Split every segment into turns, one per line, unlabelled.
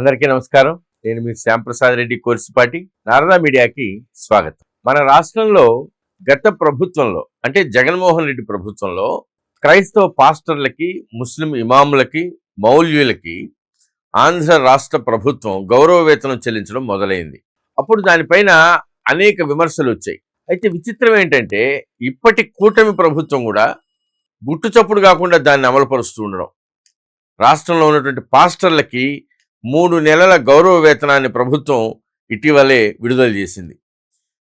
అందరికీ నమస్కారం. నేను మీ శ్యాంప్రసాద్ రెడ్డి కోర్సుపాటి నారదా మీడియాకి స్వాగతం. మన రాష్ట్రంలో గత ప్రభుత్వంలో అంటే జగన్మోహన్ రెడ్డి ప్రభుత్వంలో క్రైస్తవ పాస్టర్లకి ముస్లిం ఇమాములకి మౌల్యులకి ఆంధ్ర రాష్ట్ర ప్రభుత్వం గౌరవ వేతనం చెల్లించడం మొదలైంది. అప్పుడు దానిపైన అనేక విమర్శలు వచ్చాయి. అయితే విచిత్రం ఏంటంటే ఇప్పటి కూటమి ప్రభుత్వం కూడా గుట్టుచప్పుడు కాకుండా దాన్ని అమలుపరుస్తూ ఉండడం. రాష్ట్రంలో ఉన్నటువంటి పాస్టర్లకి మూడు నెలల గౌరవ వేతనాన్ని ప్రభుత్వం ఇటీవలే విడుదల చేసింది.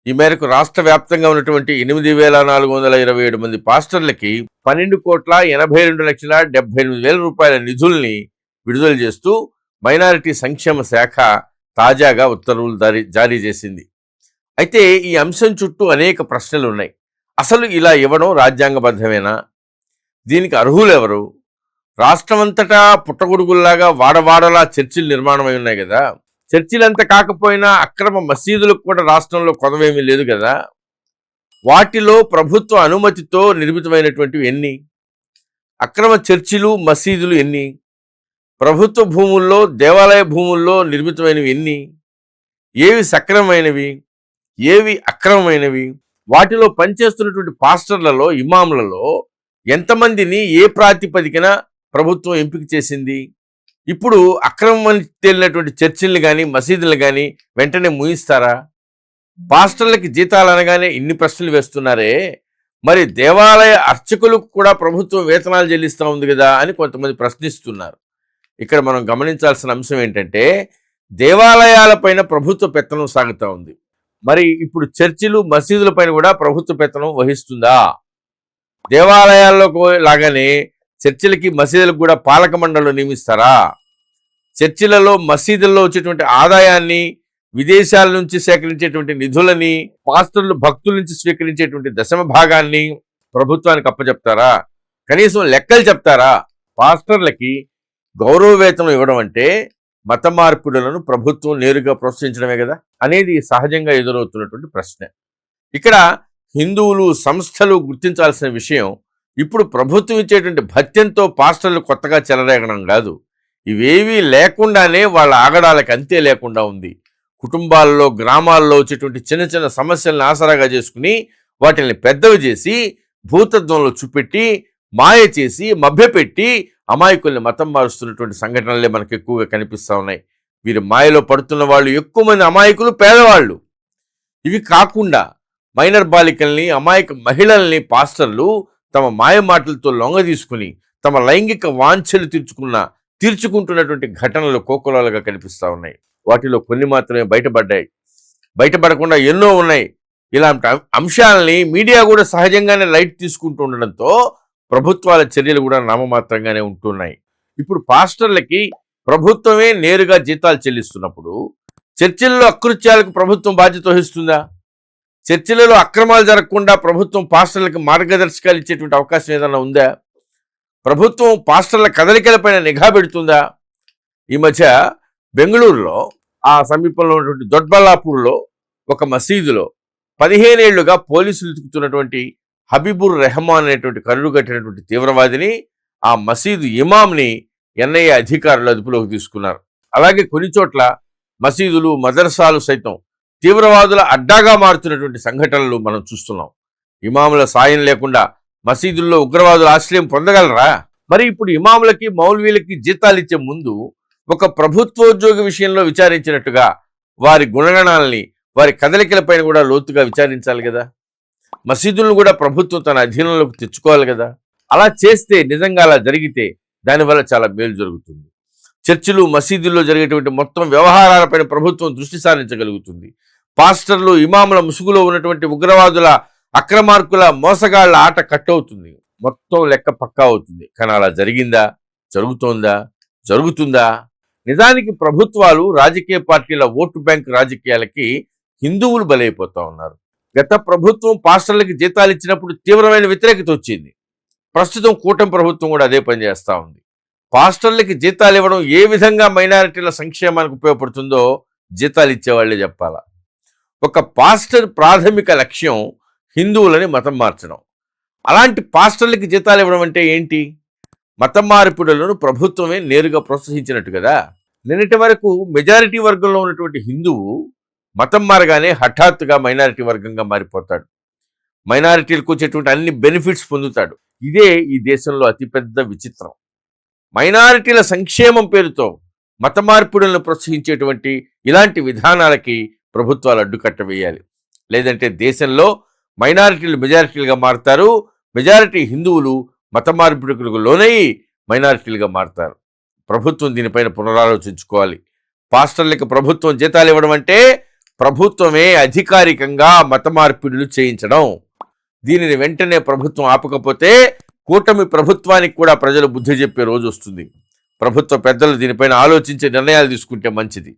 ఈ మేరకు రాష్ట్ర వ్యాప్తంగా ఉన్నటువంటి ఎనిమిది వేల నాలుగు వందల ఇరవై ఏడు మంది పాస్టర్లకి పన్నెండు కోట్ల ఎనభై రెండు లక్షల డెబ్బై ఎనిమిది వేల రూపాయల నిధుల్ని విడుదల చేస్తూ మైనారిటీ సంక్షేమ శాఖ తాజాగా ఉత్తర్వులు జారీ జారీ చేసింది. అయితే ఈ అంశం చుట్టూ అనేక ప్రశ్నలు ఉన్నాయి. అసలు ఇలా ఇవ్వడం రాజ్యాంగబద్ధమేనా? దీనికి అర్హులు ఎవరు రాష్ట్రమంతటా పుట్టగొడుగుల్లాగా వాడవాడలా చర్చిలు నిర్మాణమై ఉన్నాయి కదా. చర్చిలంత కాకపోయినా అక్రమ మసీదులకు కూడా రాష్ట్రంలో కొదవేమీ లేదు కదా. వాటిలో ప్రభుత్వ అనుమతితో నిర్మితమైనటువంటివి ఎన్ని? అక్రమ చర్చిలు మసీదులు ఎన్ని? ప్రభుత్వ భూముల్లో దేవాలయ భూముల్లో నిర్మితమైనవి ఎన్ని? ఏవి సక్రమమైనవి? ఏవి అక్రమమైనవి? వాటిలో పనిచేస్తున్నటువంటి పాస్టర్లలో ఇమాములలో ఎంతమందిని ఏ ప్రాతిపదికన ప్రభుత్వం ఎంపిక చేసింది. ఇప్పుడు అక్రమం తేలినటువంటి చర్చిల్ని కానీ మసీదులు కానీ వెంటనే ముయిస్తారా? పాస్టర్లకి జీతాలు అనగానే ఇన్ని ప్రశ్నలు వేస్తున్నారే. మరి దేవాలయ అర్చకులకు కూడా ప్రభుత్వం వేతనాలు చెల్లిస్తూ ఉంది కదా అని కొంతమంది ప్రశ్నిస్తున్నారు. ఇక్కడ మనం గమనించాల్సిన అంశం ఏంటంటే దేవాలయాలపైన ప్రభుత్వ పెత్తనం సాగుతూ ఉంది. మరి ఇప్పుడు చర్చిలు మసీదులపైన కూడా ప్రభుత్వ పెత్తనం వహిస్తుందా? దేవాలయాల్లో లాగానే చర్చిలకి మసీదులకు కూడా పాలక మండళ్ళు నియమిస్తారా? చర్చిలలో మసీదుల్లో వచ్చేటువంటి ఆదాయాన్ని విదేశాల నుంచి సేకరించేటువంటి నిధులని పాస్టర్లు భక్తుల నుంచి స్వీకరించేటువంటి దశమ భాగాన్ని ప్రభుత్వానికి అప్పచెప్తారా? కనీసం లెక్కలు చెప్తారా? పాస్టర్లకి గౌరవ వేతనం ఇవ్వడం అంటే మత మార్పులను ప్రభుత్వం నేరుగా ప్రోత్సహించడమే కదా? అనేది సహజంగా ఎదురవుతున్నటువంటి ప్రశ్న. ఇక్కడ హిందువులు సంస్థలు గుర్తించాల్సిన విషయం ఇప్పుడు ప్రభుత్వం ఇచ్చేటువంటి భత్యంతో పాస్టర్లు కొత్తగా చెలరేగడం కాదు. ఇవేవీ లేకుండానే వాళ్ళ ఆగడాలకు అంతే లేకుండా ఉంది. కుటుంబాల్లో గ్రామాల్లో వచ్చేటువంటి చిన్న చిన్న సమస్యలను ఆసరాగా చేసుకుని వాటిని పెద్దవి చేసి భూతత్వంలో చూపెట్టి మాయ చేసి మభ్యపెట్టి అమాయకుల్ని మతం మారుస్తున్నటువంటి సంఘటనలే మనకు ఎక్కువగా కనిపిస్తూ ఉన్నాయి. వీరి మాయలో పడుతున్న వాళ్ళు ఎక్కువ మంది అమాయకులు పేదవాళ్ళు. ఇవి కాకుండా మైనర్ బాలికల్ని అమాయక మహిళల్ని పాస్టర్లు తమ మాయ మాటలతో లొంగ తీసుకుని తమ లైంగిక వాంఛలు తీర్చుకున్న తీర్చుకుంటున్నటువంటి ఘటనలు కోకొలాలుగా కనిపిస్తూ ఉన్నాయి. వాటిలో కొన్ని మాత్రమే బయటపడ్డాయి. బయటపడకుండా ఎన్నో ఉన్నాయి. ఇలాంటి అంశాలని మీడియా కూడా సహజంగానే లైట్ తీసుకుంటూ ఉండడంతో ప్రభుత్వాల చర్యలు కూడా నామమాత్రంగానే ఉంటున్నాయి. ఇప్పుడు పాస్టర్లకి ప్రభుత్వమే నేరుగా జీతాలు చెల్లిస్తున్నప్పుడు చర్చిల్లో అకృత్యాలకు ప్రభుత్వం బాధ్యత వహిస్తుందా? చర్చిలలో అక్రమాలు జరగకుండా ప్రభుత్వం పాస్టర్లకు మార్గదర్శకాలు ఇచ్చేటువంటి అవకాశం ఏదైనా ఉందా? ప్రభుత్వం పాస్టర్ల కదలికలపైన నిఘా పెడుతుందా? ఈ మధ్య బెంగళూరులో ఆ సమీపంలో ఉన్నటువంటి దొడ్బల్లాపూర్లో ఒక మసీదులో పదిహేనేళ్ళుగా పోలీసులు వెతుకుతున్నటువంటి హబీబుర్ రెహమాన్ అనేటువంటి కరుడు కట్టినటువంటి తీవ్రవాదిని ఆ మసీదు ఇమాంని ఎన్ఐఏ అధికారులు అదుపులోకి తీసుకున్నారు. అలాగే కొన్ని చోట్ల మసీదులు మదర్సాలు సైతం తీవ్రవాదుల అడ్డాగా మారుతున్నటువంటి సంఘటనలు మనం చూస్తున్నాం. ఇమాముల సాయం లేకుండా మసీదుల్లో ఉగ్రవాదుల ఆశ్రయం పొందగలరా? మరి ఇప్పుడు ఇమాములకి మౌల్వీలకి జీతాలు ఇచ్చే ముందు ఒక ప్రభుత్వోద్యోగి విషయంలో విచారించినట్టుగా వారి గుణగణాలని వారి కదలికలపైన కూడా లోతుగా విచారించాలి కదా? మసీదులను కూడా ప్రభుత్వం తన అధీనంలోకి తెచ్చుకోవాలి కదా? అలా చేస్తే నిజంగా అలా జరిగితే దానివల్ల చాలా మేలు జరుగుతుంది. చర్చిలు మసీదుల్లో జరిగేటువంటి మొత్తం వ్యవహారాలపైన ప్రభుత్వం దృష్టి సారించగలుగుతుంది. పాస్టర్లు ఇమాముల ముసుగులో ఉన్నటువంటి ఉగ్రవాదుల అక్రమార్కుల మోసగాళ్ళ ఆట కట్ అవుతుంది మొత్తం లెక్క పక్కా అవుతుంది. కానీ అలా జరిగిందా? జరుగుతోందా? జరుగుతుందా? నిజానికి ప్రభుత్వాలు రాజకీయ పార్టీల ఓటు బ్యాంక్ రాజకీయాలకి హిందువులు బలైపోతా ఉన్నారు. గత ప్రభుత్వం పాస్టర్లకి జీతాలు ఇచ్చినప్పుడు తీవ్రమైన వ్యతిరేకత వచ్చింది. ప్రస్తుతం కూటమి ప్రభుత్వం కూడా అదే పని చేస్తూ ఉంది. పాస్టర్లకి జీతాలు ఇవ్వడం ఏ విధంగా మైనారిటీల సంక్షేమానికి ఉపయోగపడుతుందో జీతాలు ఇచ్చేవాళ్ళే చెప్పాలా. ఒక పాస్టర్ ప్రాథమిక లక్ష్యం హిందువులని మతం మార్చడం. అలాంటి పాస్టర్లకి జీతాలు ఇవ్వడం అంటే ఏంటి? మతం మార్పిడులను ప్రభుత్వమే నేరుగా ప్రోత్సహించినట్టు కదా. నిన్నటి వరకు మెజారిటీ వర్గంలో ఉన్నటువంటి హిందువు మతం మారగానే హఠాత్తుగా మైనారిటీ వర్గంగా మారిపోతాడు. మైనారిటీలకు వచ్చేటువంటి అన్ని బెనిఫిట్స్ పొందుతాడు. ఇదే ఈ దేశంలో అతిపెద్ద విచిత్రం. మైనారిటీల సంక్షేమం పేరుతో మత మార్పిడులను ప్రోత్సహించేటువంటి ఇలాంటి విధానాలకి ప్రభుత్వాలు అడ్డుకట్ట వేయాలి. లేదంటే దేశంలో మైనారిటీలు మెజారిటీలుగా మారుతారు. మెజారిటీ హిందువులు మత మార్పిడులకు లోనయ్యి మైనారిటీలుగా మారుతారు. ప్రభుత్వం దీనిపైన పునరాలోచించుకోవాలి. పాస్టర్లకు ప్రభుత్వం జీతాలు ఇవ్వడం అంటే ప్రభుత్వమే అధికారికంగా మత మార్పిడులు చేయించడం. దీనిని వెంటనే ప్రభుత్వం ఆపకపోతే కూటమి ప్రభుత్వానికి కూడా ప్రజలు బుద్ధి చెప్పే రోజు వస్తుంది. ప్రభుత్వ పెద్దలు దీనిపైన ఆలోచించే నిర్ణయాలు తీసుకుంటే మంచిది.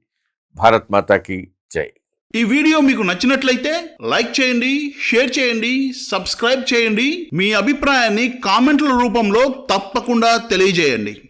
భారత్ మాతాకి జై.
ఈ వీడియో మీకు నచ్చినట్లయితే లైక్ చేయండి షేర్ చేయండి సబ్స్క్రైబ్ చేయండి. మీ అభిప్రాయాన్ని కామెంట్ల రూపంలో తప్పకుండా తెలియజేయండి.